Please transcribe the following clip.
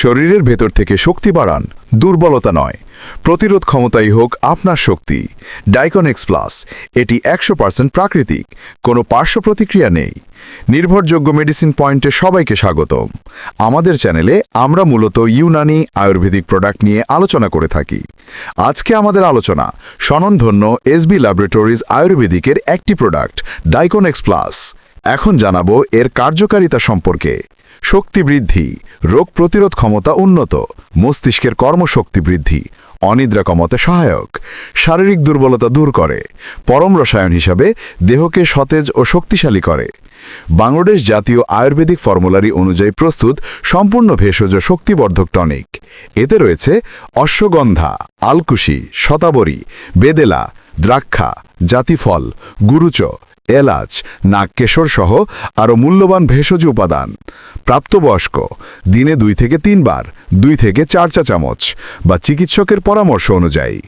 শরীরের ভেতর থেকে শক্তি বাড়ান। দুর্বলতা নয়। প্রতিরোধ ক্ষমতাই হোক আপনার শক্তি। ডাইকনেক্স প্লাস এটি একশো পার্সেন্ট প্রাকৃতিক, কোনো পার্শ্ব প্রতিক্রিয়া নেই। নির্ভরযোগ্য মেডিসিন পয়েন্টে সবাইকে স্বাগতম। আমাদের চ্যানেলে আমরা মূলত ইউনানি আয়ুর্বেদিক প্রোডাক্ট নিয়ে আলোচনা করে থাকি। আজকে আমাদের আলোচনা স্বননধন্য এসবি ল্যাবরেটরিজ আয়ুর্বেদিকের একটি প্রোডাক্ট ডাইকনেক্স প্লাস এখন জানাব এর কার্যকারিতা সম্পর্কে। শক্তি বৃদ্ধি, রোগ প্রতিরোধ ক্ষমতা উন্নত, মস্তিষ্কের কর্মশক্তি বৃদ্ধি, অনিদ্রা কমাতে সহায়ক, শারীরিক দুর্বলতা দূর করে, পরম রসায়ন হিসাবে দেহকে সতেজ ও শক্তিশালী করে। বাংলাদেশ জাতীয় আয়ুর্বেদিক ফর্মুলারি অনুযায়ী প্রস্তুত সম্পূর্ণ ভেষজ শক্তিবর্ধক টনিক। এতে রয়েছে অশ্বগন্ধা, আলকুশি, শতাবরী, বেদেলা, দ্রাক্ষা, জাতিফল, গুরুচ এলাচ নাগকেশর সহ আরও মূল্যবান ভেষজ উপাদান। প্রাপ্তবয়স্ক, দিনে দুই থেকে তিনবার, দুই থেকে চার চা চামচ বা চিকিৎসকের পরামর্শ অনুযায়ী।